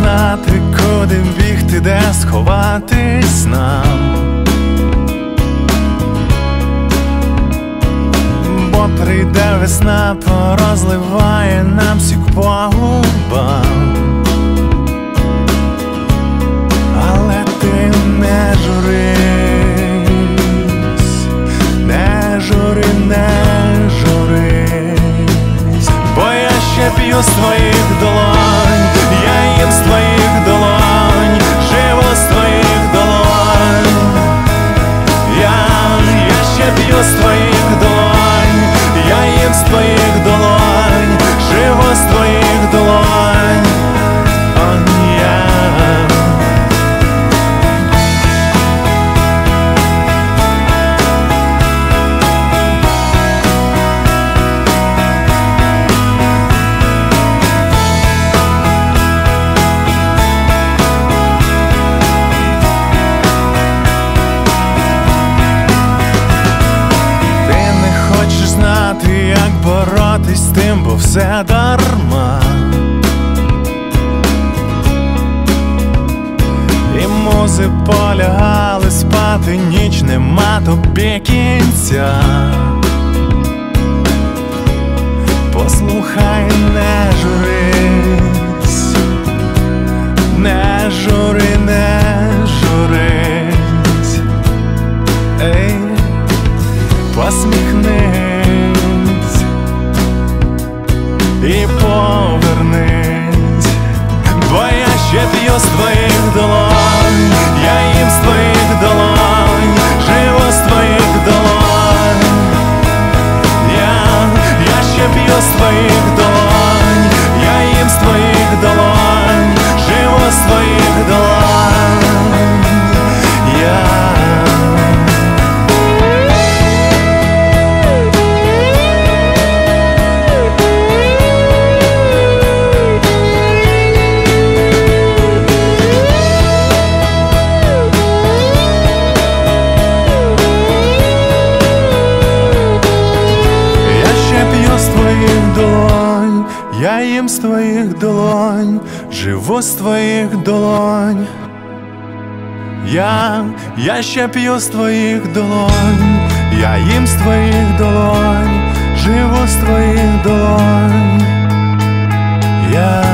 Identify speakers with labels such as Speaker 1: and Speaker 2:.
Speaker 1: знати, куди бігти, де сховатись нам. Бо прийде весна, порозливає нам всіх по губам. Але ти не журись, не жури, не журись, бо я ще п'ю з твоїх долонь знати, як боротись з тим, бо все дарма. І музи полягали спати, ніч нема тобі кінця. Послухай, не журись, Я їм з твоїх долонь, живу з твоїх долонь. Я, я ще п'ю з твоїх долонь, я їм з твоїх долонь, живу з твоїх долонь. Я